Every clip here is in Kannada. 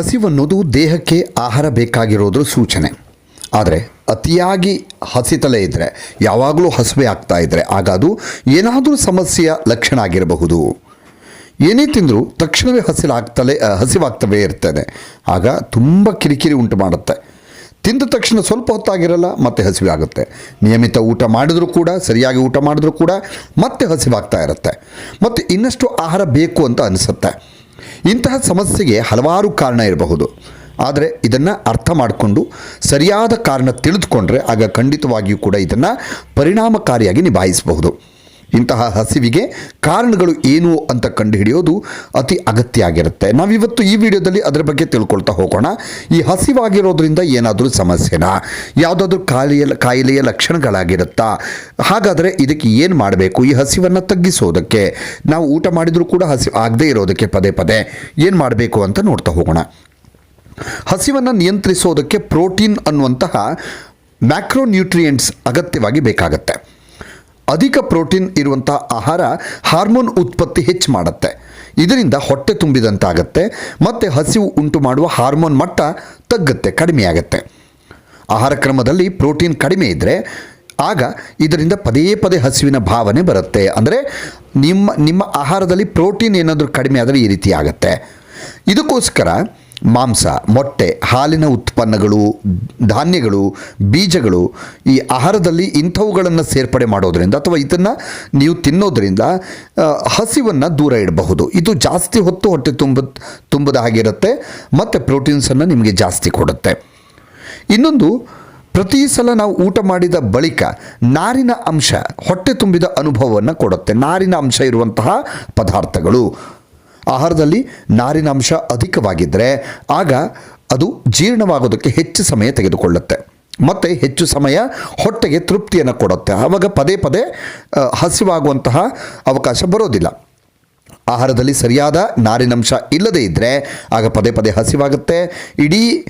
ಹಸಿವನ್ನೋದು ದೇಹಕ್ಕೆ ಆಹಾರ ಬೇಕಾಗಿರೋದ್ರ ಸೂಚನೆ. ಆದರೆ ಅತಿಯಾಗಿ ಹಸಿತಲೇ ಇದ್ದರೆ ಯಾವಾಗಲೂ ಹಸಿವೆ ಆಗ್ತಾ ಇದ್ದರೆ ಆಗ ಅದು ಏನಾದರೂ ಸಮಸ್ಯೆಯ ಲಕ್ಷಣ ಆಗಿರಬಹುದು. ಏನೇ ತಿಂದರೂ ತಕ್ಷಣವೇ ಹಸಿಲಾಗ್ತಲೇ ಹಸಿವಾಗ್ತವೆ ಇರ್ತದೆ. ಆಗ ತುಂಬ ಕಿರಿಕಿರಿ ಉಂಟು ಮಾಡುತ್ತೆ. ತಿಂದ ತಕ್ಷಣ ಸ್ವಲ್ಪ ಹೊತ್ತಾಗಿರಲ್ಲ, ಮತ್ತೆ ಹಸಿವೆ ಆಗುತ್ತೆ. ನಿಯಮಿತ ಊಟ ಮಾಡಿದರೂ ಕೂಡ, ಸರಿಯಾಗಿ ಊಟ ಮಾಡಿದ್ರೂ ಕೂಡ, ಮತ್ತೆ ಹಸಿವಾಗ್ತಾ ಇರುತ್ತೆ. ಮತ್ತು ಇನ್ನಷ್ಟು ಆಹಾರ ಬೇಕು ಅಂತ ಅನಿಸುತ್ತೆ. ಇಂತಹ ಸಮಸ್ಯೆಗೆ ಹಲವಾರು ಕಾರಣ ಇರಬಹುದು. ಆದರೆ ಇದನ್ನು ಅರ್ಥ ಮಾಡಿಕೊಂಡು ಸರಿಯಾದ ಕಾರಣ ತಿಳಿದುಕೊಂಡ್ರೆ ಆಗ ಖಂಡಿತವಾಗಿಯೂ ಕೂಡ ಇದನ್ನು ಪರಿಣಾಮಕಾರಿಯಾಗಿ ನಿಭಾಯಿಸಬಹುದು. ಇಂತಹ ಹಸಿವಿಗೆ ಕಾರಣಗಳು ಏನು ಅಂತ ಕಂಡುಹಿಡಿಯೋದು ಅತಿ ಅಗತ್ಯ ಆಗಿರುತ್ತೆ ನಾವಿವತ್ತು ಈ ವಿಡಿಯೋದಲ್ಲಿ ಅದರ ಬಗ್ಗೆ ತಿಳ್ಕೊಳ್ತಾ ಹೋಗೋಣ. ಈ ಹಸಿವಾಗಿರೋದ್ರಿಂದ ಏನಾದರೂ ಸಮಸ್ಯೆನಾ? ಯಾವುದಾದ್ರೂ ಕಾಯಿಲೆಯ ಕಾಯಿಲೆಯ ಲಕ್ಷಣಗಳಾಗಿರುತ್ತಾ? ಹಾಗಾದರೆ ಇದಕ್ಕೆ ಏನು ಮಾಡಬೇಕು? ಈ ಹಸಿವನ್ನು ತಗ್ಗಿಸೋದಕ್ಕೆ, ನಾವು ಊಟ ಮಾಡಿದರೂ ಕೂಡ ಹಸಿ, ಆಗದೇ ಇರೋದಕ್ಕೆ ಪದೇ ಪದೇ ಏನು ಮಾಡಬೇಕು ಅಂತ ನೋಡ್ತಾ ಹೋಗೋಣ. ಹಸಿವನ್ನು ನಿಯಂತ್ರಿಸೋದಕ್ಕೆ ಪ್ರೋಟೀನ್ ಅನ್ನುವಂತಹ ಮ್ಯಾಕ್ರೋನ್ಯೂಟ್ರಿಯೆಂಟ್ಸ್ ಅಗತ್ಯವಾಗಿ ಬೇಕಾಗತ್ತೆ. ಅಧಿಕ ಪ್ರೋಟೀನ್ ಇರುವಂಥ ಆಹಾರ ಹಾರ್ಮೋನ್ ಉತ್ಪತ್ತಿ ಹೆಚ್ಚು ಮಾಡುತ್ತೆ. ಇದರಿಂದ ಹೊಟ್ಟೆ ತುಂಬಿದಂತಾಗತ್ತೆ, ಮತ್ತು ಹಸಿವು ಉಂಟು ಮಾಡುವ ಹಾರ್ಮೋನ್ ಮಟ್ಟ ತಗ್ಗುತ್ತೆ ಕಡಿಮೆಯಾಗತ್ತೆ ಆಹಾರ ಕ್ರಮದಲ್ಲಿ ಪ್ರೋಟೀನ್ ಕಡಿಮೆ ಇದ್ದರೆ ಆಗ ಇದರಿಂದ ಪದೇ ಪದೇ ಹಸಿವಿನ ಭಾವನೆ ಬರುತ್ತೆ. ಅಂದರೆ ನಿಮ್ಮ ನಿಮ್ಮ ಆಹಾರದಲ್ಲಿ ಪ್ರೋಟೀನ್ ಏನಾದರೂ ಕಡಿಮೆ ಆದರೆ ಈ ರೀತಿ ಆಗುತ್ತೆ. ಇದಕ್ಕೋಸ್ಕರ ಮಾಂಸ, ಮೊಟ್ಟೆ, ಹಾಲಿನ ಉತ್ಪನ್ನಗಳು, ಧಾನ್ಯಗಳು, ಬೀಜಗಳು ಈ ಆಹಾರದಲ್ಲಿ ಇಂಥವುಗಳನ್ನು ಸೇರ್ಪಡೆ ಮಾಡೋದರಿಂದ ಅಥವಾ ಇದನ್ನು ನೀವು ತಿನ್ನೋದರಿಂದ ಹಸಿವನ್ನು ದೂರ ಇಡಬಹುದು. ಇದು ಜಾಸ್ತಿ ಹೊತ್ತು ಹೊಟ್ಟೆ ತುಂಬ ತುಂಬದ ಹಾಗಿರುತ್ತೆ ಮತ್ತು ಪ್ರೋಟೀನ್ಸನ್ನು ನಿಮಗೆ ಜಾಸ್ತಿ ಕೊಡುತ್ತೆ. ಇನ್ನೊಂದು, ಪ್ರತಿ ಸಲ ನಾವು ಊಟ ಮಾಡಿದ ಬಳಿಕ ನಾರಿನ ಅಂಶ, ಹೊಟ್ಟೆ ತುಂಬಿದ ಅನುಭವವನ್ನು ಕೊಡುತ್ತೆ. ನಾರಿನ ಅಂಶ ಇರುವಂತಹ ಪದಾರ್ಥಗಳು. ಆಹಾರದಲ್ಲಿ ನಾರಿನಾಂಶ ಅಧಿಕವಾಗಿದ್ದರೆ ಆಗ ಅದು ಜೀರ್ಣವಾಗೋದಕ್ಕೆ ಹೆಚ್ಚು ಸಮಯ ತೆಗೆದುಕೊಳ್ಳುತ್ತೆ. ಮತ್ತು ಹೆಚ್ಚು ಸಮಯ ಹೊಟ್ಟೆಗೆ ತೃಪ್ತಿಯನ್ನು ಕೊಡುತ್ತೆ. ಆವಾಗ ಪದೇ ಪದೇ ಹಸಿವಾಗುವಂತಹ ಅವಕಾಶ ಬರೋದಿಲ್ಲ. ಆಹಾರದಲ್ಲಿ ಸರಿಯಾದ ನಾರಿನಂಶ ಇಲ್ಲದೇ ಇದ್ದರೆ ಆಗ ಪದೇ ಪದೇ ಹಸಿವಾಗುತ್ತೆ. ಇಡೀ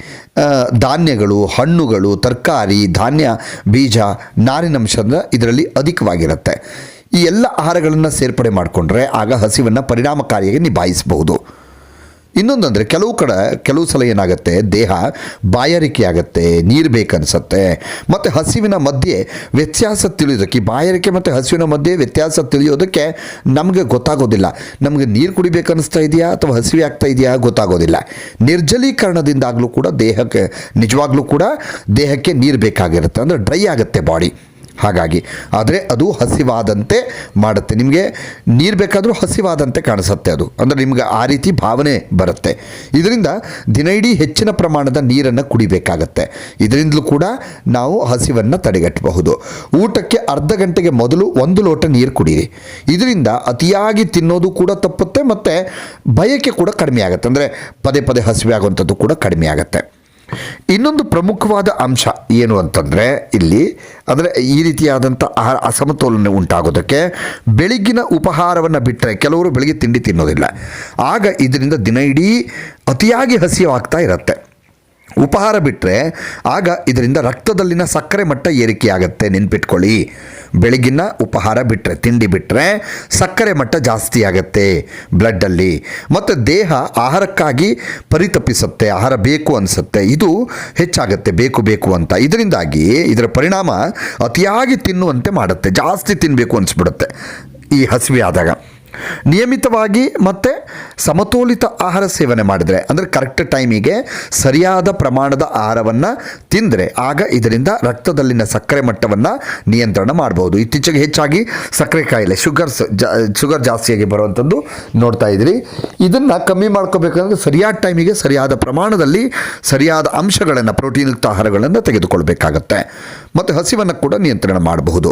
ಧಾನ್ಯಗಳು, ಹಣ್ಣುಗಳು, ತರಕಾರಿ, ಧಾನ್ಯ, ಬೀಜ ನಾರಿನಂಶದ ಇದರಲ್ಲಿ ಅಧಿಕವಾಗಿರುತ್ತೆ. ಈ ಎಲ್ಲ ಆಹಾರಗಳನ್ನು ಸೇರ್ಪಡೆ ಮಾಡಿಕೊಂಡ್ರೆ ಆಗ ಹಸಿವನ್ನು ಪರಿಣಾಮಕಾರಿಯಾಗಿ ನಿಭಾಯಿಸಬಹುದು. ಇನ್ನೊಂದಂದರೆ ಕೆಲವು ಕಡೆ, ಕೆಲವು ಸಲ ಏನಾಗುತ್ತೆ, ದೇಹ ಬಾಯಾರಿಕೆ ಆಗುತ್ತೆ ನೀರು ಬೇಕನ್ಸುತ್ತೆ, ಮತ್ತು ಹಸಿವಿನ ಮಧ್ಯೆ ವ್ಯತ್ಯಾಸ ತಿಳಿಯೋದಕ್ಕೆ ಬಾಯಾರಿಕೆ ಮತ್ತು ಹಸಿವಿನ ಮಧ್ಯೆ ವ್ಯತ್ಯಾಸ ತಿಳಿಯೋದಕ್ಕೆ ನಮಗೆ ಗೊತ್ತಾಗೋದಿಲ್ಲ. ನಮಗೆ ನೀರು ಕುಡಿಬೇಕನ್ನಿಸ್ತಾ ಇದೆಯಾ, ಅಥವಾ ಹಸಿವೆ ಆಗ್ತಾ ಇದೆಯಾ ಗೊತ್ತಾಗೋದಿಲ್ಲ. ನಿರ್ಜಲೀಕರಣದಿಂದಾಗಲೂ ಕೂಡ ದೇಹಕ್ಕೆ, ನಿಜವಾಗ್ಲೂ ಕೂಡ ದೇಹಕ್ಕೆ ನೀರು ಬೇಕಾಗಿರುತ್ತೆ. ಅಂದರೆ ಡ್ರೈ ಆಗುತ್ತೆ ಬಾಡಿ. ಹಾಗಾಗಿ. ಆದರೆ ಅದು ಹಸಿವಾದಂತೆ ಮಾಡುತ್ತೆ. ನಿಮಗೆ ನೀರು ಬೇಕಾದರೂ ಹಸಿವಾದಂತೆ ಕಾಣಿಸುತ್ತೆ ಅದು. ಅಂದರೆ ನಿಮಗೆ ಆ ರೀತಿ ಭಾವನೆ ಬರುತ್ತೆ. ಇದರಿಂದ ದಿನ ಇಡೀ ಹೆಚ್ಚಿನ ಪ್ರಮಾಣದ ನೀರನ್ನು ಕುಡಿಬೇಕಾಗತ್ತೆ. ಇದರಿಂದಲೂ ಕೂಡ ನಾವು ಹಸಿವನ್ನು ತಡೆಗಟ್ಟಬಹುದು. ಊಟಕ್ಕೆ ಅರ್ಧ ಗಂಟೆಗೆ ಮೊದಲು ಒಂದು ಲೋಟ ನೀರು ಕುಡೀರಿ. ಇದರಿಂದ ಅತಿಯಾಗಿ ತಿನ್ನೋದು ಕೂಡ ತಪ್ಪುತ್ತೆ ಮತ್ತು ಬಯಕೆ ಕೂಡ ಕಡಿಮೆ ಆಗುತ್ತೆ ಅಂದರೆ ಪದೇ ಪದೇ ಹಸಿವೆ ಆಗುವಂಥದ್ದು ಕೂಡ ಕಡಿಮೆ ಆಗುತ್ತೆ ಇನ್ನೊಂದು ಪ್ರಮುಖವಾದ ಅಂಶ ಏನು ಅಂತಂದರೆ ಇಲ್ಲಿ, ಅಂದರೆ ಈ ರೀತಿಯಾದಂಥ ಆಹಾರ ಅಸಮತೋಲನ ಉಂಟಾಗೋದಕ್ಕೆ ಬೆಳಗ್ಗಿನ ಉಪಹಾರವನ್ನು ಬಿಟ್ಟರೆ ಕೆಲವರು ಬೆಳಗ್ಗೆ ತಿಂಡಿ ತಿನ್ನೋದಿಲ್ಲ. ಆಗ ಇದರಿಂದ ದಿನ ಇಡೀ ಅತಿಯಾಗಿ ಹಸಿವಾಗ್ತಾ ಇರುತ್ತೆ. ಉಪಹಾರ ಬಿಟ್ಟರೆ ಆಗ ಇದರಿಂದ ರಕ್ತದಲ್ಲಿನ ಸಕ್ಕರೆ ಮಟ್ಟ ಏರಿಕೆಯಾಗುತ್ತೆ. ನೆನ್ಪಿಟ್ಕೊಳ್ಳಿ. ಬೆಳಗಿನ ಉಪಹಾರ ಬಿಟ್ಟರೆ ತಿಂಡಿ ಬಿಟ್ಟರೆ ಸಕ್ಕರೆ ಮಟ್ಟ ಜಾಸ್ತಿ ಆಗುತ್ತೆ ಬ್ಲಡ್ಡಲ್ಲಿ. ಮತ್ತು ದೇಹ ಆಹಾರಕ್ಕಾಗಿ ಪರಿತಪಿಸುತ್ತೆ, ಆಹಾರ ಬೇಕು ಅನಿಸುತ್ತೆ. ಇದು ಹೆಚ್ಚಾಗುತ್ತೆ, ಬೇಕು ಬೇಕು ಅಂತ. ಇದರಿಂದಾಗಿ ಇದರ ಪರಿಣಾಮ ಅತಿಯಾಗಿ ತಿನ್ನುವಂತೆ ಮಾಡುತ್ತೆ. ಜಾಸ್ತಿ ತಿನ್ನಬೇಕು ಅನಿಸ್ಬಿಡುತ್ತೆ ಈ ಹಸಿವೆ ಆದಾಗ. ನಿಯಮಿತವಾಗಿ ಮತ್ತು ಸಮತೋಲಿತ ಆಹಾರ ಸೇವನೆ ಮಾಡಿದರೆ, ಅಂದರೆ ಕರೆಕ್ಟ್ ಟೈಮಿಗೆ ಸರಿಯಾದ ಪ್ರಮಾಣದ ಆಹಾರವನ್ನು ತಿಂದರೆ, ಆಗ ಇದರಿಂದ ರಕ್ತದಲ್ಲಿನ ಸಕ್ಕರೆ ಮಟ್ಟವನ್ನು ನಿಯಂತ್ರಣ ಮಾಡಬಹುದು ಇತ್ತೀಚೆಗೆ ಹೆಚ್ಚಾಗಿ ಸಕ್ಕರೆ ಕಾಯಿಲೆ ಶುಗರ್ಸ್ ಶುಗರ್ ಜಾಸ್ತಿಯಾಗಿ ಬರುವಂಥದ್ದು ನೋಡ್ತಾ ಇದ್ದೀರಿ. ಇದನ್ನು ಕಮ್ಮಿ ಮಾಡ್ಕೋಬೇಕಂದ್ರೆ ಸರಿಯಾದ ಟೈಮಿಗೆ ಸರಿಯಾದ ಪ್ರಮಾಣದಲ್ಲಿ ಸರಿಯಾದ ಅಂಶಗಳನ್ನು ಪ್ರೋಟೀನ್ಯುಕ್ತ ಆಹಾರಗಳನ್ನು ತೆಗೆದುಕೊಳ್ಬೇಕಾಗತ್ತೆ. ಮತ್ತು ಹಸಿವನ್ನು ಕೂಡ ನಿಯಂತ್ರಣ ಮಾಡಬಹುದು.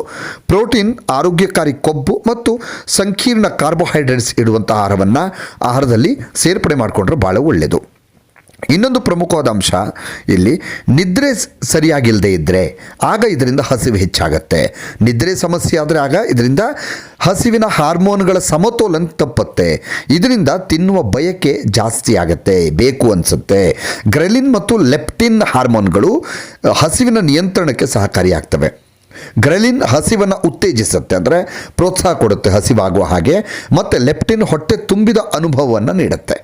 ಪ್ರೋಟೀನ್ ಆರೋಗ್ಯಕಾರಿ ಕೊಬ್ಬು ಮತ್ತು ಸಂಕೀರ್ಣ ಕಾರ್ಬೋಹೈಡ್ರೇಟ್ಸ್ ಇಡುವಂಥ ಆಹಾರವನ್ನು ಆಹಾರದಲ್ಲಿ ಸೇರ್ಪಡೆ ಮಾಡಿಕೊಂಡ್ರೆ ಭಾಳ ಒಳ್ಳೆಯದು ಇನ್ನೊಂದು ಪ್ರಮುಖವಾದ ಅಂಶ, ಇಲ್ಲಿ ನಿದ್ರೆ ಸರಿಯಾಗಿಲ್ಲದೆ ಇದ್ದರೆ ಆಗ ಇದರಿಂದ ಹಸಿವು ಹೆಚ್ಚಾಗತ್ತೆ. ನಿದ್ರೆ ಸಮಸ್ಯೆ ಆದರೆ ಆಗ ಇದರಿಂದ ಹಸಿವಿನ ಹಾರ್ಮೋನ್ಗಳ ಸಮತೋಲನ ತಪ್ಪುತ್ತೆ. ಇದರಿಂದ ತಿನ್ನುವ ಬಯಕೆ ಜಾಸ್ತಿ ಆಗುತ್ತೆ. ಬೇಕು ಅನಿಸುತ್ತೆ. ಗ್ರೆಲಿನ್ ಮತ್ತು ಲೆಪ್ಟಿನ್ ಹಾರ್ಮೋನ್ಗಳು ಹಸಿವಿನ ನಿಯಂತ್ರಣಕ್ಕೆ ಸಹಕಾರಿಯಾಗ್ತವೆ ಗ್ರೆಲಿನ್ ಹಸಿವನ್ನು ಉತ್ತೇಜಿಸುತ್ತೆ ಅಂದರೆ ಪ್ರೋತ್ಸಾಹ ಕೊಡುತ್ತೆ ಹಸಿವಾಗುವ ಹಾಗೆ, ಮತ್ತು ಲೆಪ್ಟಿನ್ ಹೊಟ್ಟೆ ತುಂಬಿದ ಅನುಭವವನ್ನು ನೀಡುತ್ತೆ.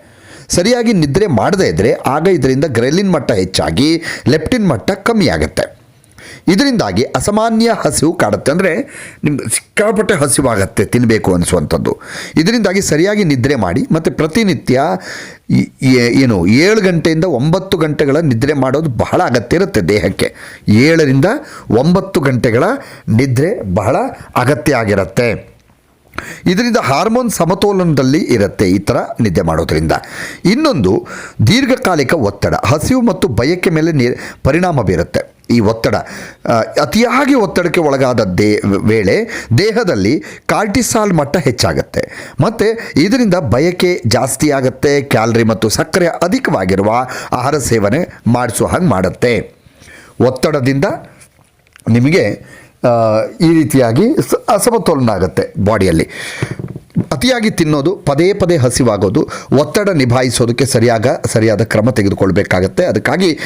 ಸರಿಯಾಗಿ ನಿದ್ರೆ ಮಾಡದೇ ಇದ್ದರೆ ಆಗ ಇದರಿಂದ ಗ್ರೆಲಿನ್ ಮಟ್ಟ ಹೆಚ್ಚಾಗಿ, ಲೆಪ್ಟಿನ್ ಮಟ್ಟ ಕಮ್ಮಿ ಆಗುತ್ತೆ. ಇದರಿಂದಾಗಿ ಅಸಾಮಾನ್ಯ ಹಸಿವು ಕಾಡುತ್ತೆ. ಅಂದರೆ ನಿಮ್ಗೆ ಸಿಕ್ಕಾಪಟ್ಟೆ ಹಸಿವಾಗತ್ತೆ ತಿನ್ನಬೇಕು ಅನಿಸುವಂಥದ್ದು. ಇದರಿಂದಾಗಿ ಸರಿಯಾಗಿ ನಿದ್ರೆ ಮಾಡಿ ಮತ್ತು ಪ್ರತಿನಿತ್ಯ ಏನು, ಏಳು ಗಂಟೆಯಿಂದ ಒಂಬತ್ತು ಗಂಟೆಗಳ ನಿದ್ರೆ ಮಾಡೋದು ಬಹಳ ಅಗತ್ಯ ಇರುತ್ತೆ ದೇಹಕ್ಕೆ. ಏಳರಿಂದ ಒಂಬತ್ತು ಗಂಟೆಗಳ ನಿದ್ರೆ ಬಹಳ ಅಗತ್ಯ ಆಗಿರುತ್ತೆ. ಇದರಿಂದ ಹಾರ್ಮೋನ್ ಸಮತೋಲನದಲ್ಲಿ ಇರುತ್ತೆ ಈ ಥರ ನಿದ್ದೆ ಮಾಡೋದರಿಂದ. ಇನ್ನೊಂದು ದೀರ್ಘಕಾಲಿಕ ಒತ್ತಡ, ಹಸಿವು ಮತ್ತು ಬಯಕೆ ಮೇಲೆ ಪರಿಣಾಮ ಬೀರುತ್ತೆ. ಈ ಒತ್ತಡ. ಅತಿಯಾಗಿ ಒತ್ತಡಕ್ಕೆ ಒಳಗಾದ ದೇ, ವೇಳೆ ದೇಹದಲ್ಲಿ ಕಾರ್ಟಿಸಾಲ್ ಮಟ್ಟ ಹೆಚ್ಚಾಗುತ್ತೆ. ಮತ್ತು ಇದರಿಂದ ಬಯಕೆ ಜಾಸ್ತಿ ಆಗುತ್ತೆ, ಕ್ಯಾಲರಿ ಮತ್ತು ಸಕ್ಕರೆ ಅಧಿಕವಾಗಿರುವ ಆಹಾರ ಸೇವನೆ ಮಾಡಿಸುವ ಹಾಗೆ ಮಾಡುತ್ತೆ. ಒತ್ತಡದಿಂದ ನಿಮಗೆ ಈ ರೀತಿಯಾಗಿ ಅಸಮತೋಲನ ಆಗುತ್ತೆ ಬಾಡಿಯಲ್ಲಿ. ಅತಿಯಾಗಿ ತಿನ್ನೋದು, ಪದೇ ಪದೇ ಹಸಿವಾಗೋದು, ಒತ್ತಡ ನಿಭಾಯಿಸೋದಕ್ಕೆ ಸರಿಯಾಗ, ಸರಿಯಾದ ಕ್ರಮ ತೆಗೆದುಕೊಳ್ಬೇಕಾಗತ್ತೆ. ಅದಕ್ಕಾಗಿ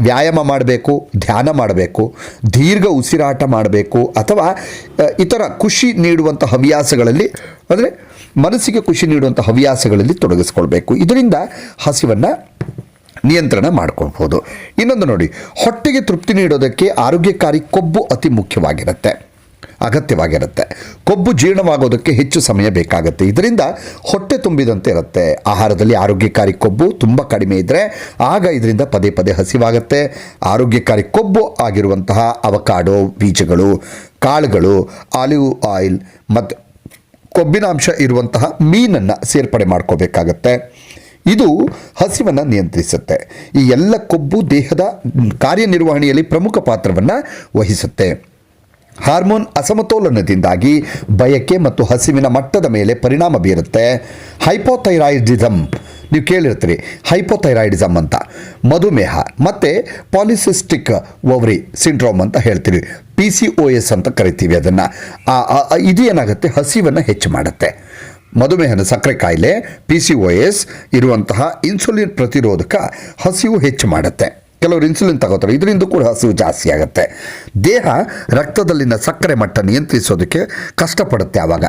ವ್ಯಾಯಾಮ ಮಾಡಬೇಕು, ಧ್ಯಾನ ಮಾಡಬೇಕು, ದೀರ್ಘ ಉಸಿರಾಟ ಮಾಡಬೇಕು, ಅಥವಾ ಇತರ ಖುಷಿ ನೀಡುವಂಥ ಹವ್ಯಾಸಗಳಲ್ಲಿ, ಅಂದರೆ ಮನಸ್ಸಿಗೆ ಖುಷಿ ನೀಡುವಂಥ ಹವ್ಯಾಸಗಳಲ್ಲಿ ತೊಡಗಿಸ್ಕೊಳ್ಬೇಕು. ಇದರಿಂದ ಹಸಿವನ್ನು ನಿಯಂತ್ರಣ ಮಾಡ್ಕೊಳ್ಬೋದು. ಇನ್ನೊಂದು ನೋಡಿ, ಹೊಟ್ಟೆಗೆ ತೃಪ್ತಿ ನೀಡೋದಕ್ಕೆ ಆರೋಗ್ಯಕಾರಿ ಕೊಬ್ಬು ಅತಿ ಮುಖ್ಯವಾಗಿರುತ್ತೆ. ಅಗತ್ಯವಾಗಿರುತ್ತೆ. ಕೊಬ್ಬು ಜೀರ್ಣವಾಗೋದಕ್ಕೆ ಹೆಚ್ಚು ಸಮಯ ಬೇಕಾಗುತ್ತೆ. ಇದರಿಂದ ಹೊಟ್ಟೆ ತುಂಬಿದಂತೆ ಇರುತ್ತೆ. ಆಹಾರದಲ್ಲಿ ಆರೋಗ್ಯಕಾರಿ ಕೊಬ್ಬು ತುಂಬ ಕಡಿಮೆ ಇದ್ದರೆ ಆಗ ಇದರಿಂದ ಪದೇ ಪದೇ ಹಸಿವಾಗುತ್ತೆ. ಆರೋಗ್ಯಕಾರಿ ಕೊಬ್ಬು ಆಗಿರುವಂತಹ ಅವಕಾಡೋ ಬೀಜಗಳು, ಕಾಳುಗಳು, ಆಲಿವ್ ಆಯಿಲ್ ಮತ್ತು ಕೊಬ್ಬಿನಾಂಶ ಇರುವಂತಹ ಮೀನನ್ನು ಸೇರ್ಪಡೆ ಮಾಡ್ಕೋಬೇಕಾಗತ್ತೆ. ಇದು ಹಸಿವನ್ನು ನಿಯಂತ್ರಿಸುತ್ತೆ. ಈ ಎಲ್ಲ ಕೊಬ್ಬು ದೇಹದ ಕಾರ್ಯನಿರ್ವಹಣೆಯಲ್ಲಿ ಪ್ರಮುಖ ಪಾತ್ರವನ್ನು ವಹಿಸುತ್ತೆ. ಹಾರ್ಮೋನ್ ಅಸಮತೋಲನದಿಂದಾಗಿ ಬಯಕೆ ಮತ್ತು ಹಸಿವಿನ ಮಟ್ಟದ ಮೇಲೆ ಪರಿಣಾಮ ಬೀರುತ್ತೆ. ಹೈಪೋಥೈರಾಯ್ಡಿಸಮ್ ನೀವು ಕೇಳಿರ್ತೀರಿ ಹೈಪೋಥೈರಾಯ್ಡಿಸಮ್ ಅಂತ. ಮಧುಮೇಹ ಮತ್ತು ಪಾಲಿಸಿಸ್ಟಿಕ್ ಓವರಿ ಸಿಂಡ್ರೋಮ್ ಅಂತ ಹೇಳ್ತೀವಿ ಪಿ ಸಿ ಒ ಎಸ್ ಅಂತ ಕರಿತೀವಿ ಅದನ್ನು. ಇದು ಏನಾಗುತ್ತೆ? ಹಸಿವನ್ನು ಹೆಚ್ಚು ಮಾಡುತ್ತೆ. ಮಧುಮೇಹನ ಸಕ್ಕರೆ ಕಾಯಿಲೆ, ಪಿ ಸಿ ಒ ಎಸ್ ಇರುವಂತಹ ಇನ್ಸುಲಿನ್ ಪ್ರತಿರೋಧಕ ಹಸಿವು ಹೆಚ್ಚು ಮಾಡುತ್ತೆ. ಕೆಲವರು ಇನ್ಸುಲಿನ್ ತಗೋತಾರೆ. ಇದರಿಂದ ಕೂಡ ಹಸಿವು ಜಾಸ್ತಿ ಆಗುತ್ತೆ. ದೇಹ ರಕ್ತದಲ್ಲಿನ ಸಕ್ಕರೆ ಮಟ್ಟ ನಿಯಂತ್ರಿಸೋದಕ್ಕೆ ಕಷ್ಟಪಡುತ್ತೆ ಆವಾಗ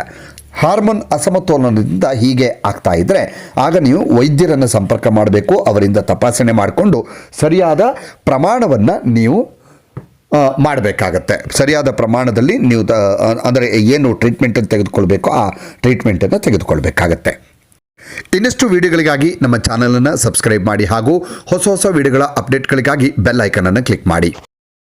ಹಾರ್ಮೋನ್ ಅಸಮತೋಲನದಿಂದ ಹೀಗೆ ಆಗ್ತಾ ಇದ್ದರೆ ಆಗ ನೀವು ವೈದ್ಯರನ್ನು ಸಂಪರ್ಕ ಮಾಡಬೇಕು. ಅವರಿಂದ ತಪಾಸಣೆ ಮಾಡಿಕೊಂಡು ಸರಿಯಾದ ಪ್ರಮಾಣವನ್ನು ನೀವು ಮಾಡಬೇಕಾಗತ್ತೆ. ಸರಿಯಾದ ಪ್ರಮಾಣದಲ್ಲಿ ನೀವು ಅಂದರೆ ಏನು ಟ್ರೀಟ್ಮೆಂಟನ್ನು ತೆಗೆದುಕೊಳ್ಬೇಕು, ಆ ಟ್ರೀಟ್ಮೆಂಟನ್ನು ತೆಗೆದುಕೊಳ್ಬೇಕಾಗತ್ತೆ. ಇನ್ನಷ್ಟು ವಿಡಿಯೋಗಳಿಗಾಗಿ ನಮ್ಮ ಚಾನಲನ್ನು ಸಬ್ಸ್ಕ್ರೈಬ್ ಮಾಡಿ ಹಾಗೂ ಹೊಸ ಹೊಸ ವಿಡಿಯೋಗಳ ಅಪ್ಡೇಟ್ಗಳಿಗಾಗಿ ಬೆಲ್ ಐಕನನ್ನು ಕ್ಲಿಕ್ ಮಾಡಿ.